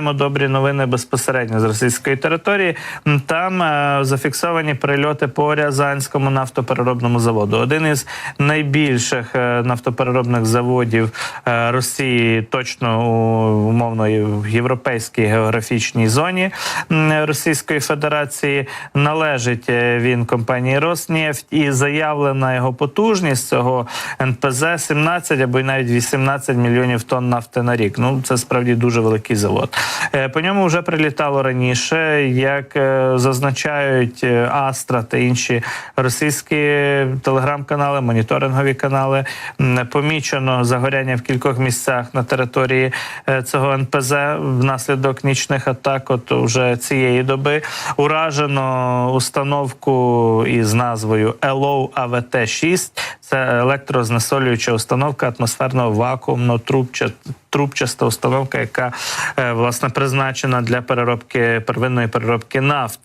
маємо добрі новини безпосередньо з російської території. Там е, зафіксовані прильоти по Рязанському нафтопереробному заводу. Один із найбільших е, нафтопереробних заводів е, Росії, точно у умовно в європейській географічній зоні Російської Федерації. Належить е, він компанії Роснефть і заявлена його потужність цього НПЗ 17 або й навіть 18 мільйонів тонн нафти на рік. Ну це справді дуже великий завод. Е, По ньому вже прилітало раніше, як е, зазначають Астра та інші російські телеграм-канали, моніторингові канали. Помічено загоряння в кількох місцях на території цього НПЗ внаслідок нічних атак. От уже цієї доби уражено установку із назвою ELO АВТ 6 Це електрознесолююча установка атмосферного вакуумно трубча трубчаста установка, яка е, власне призначена для переробки первинної переробки нафти.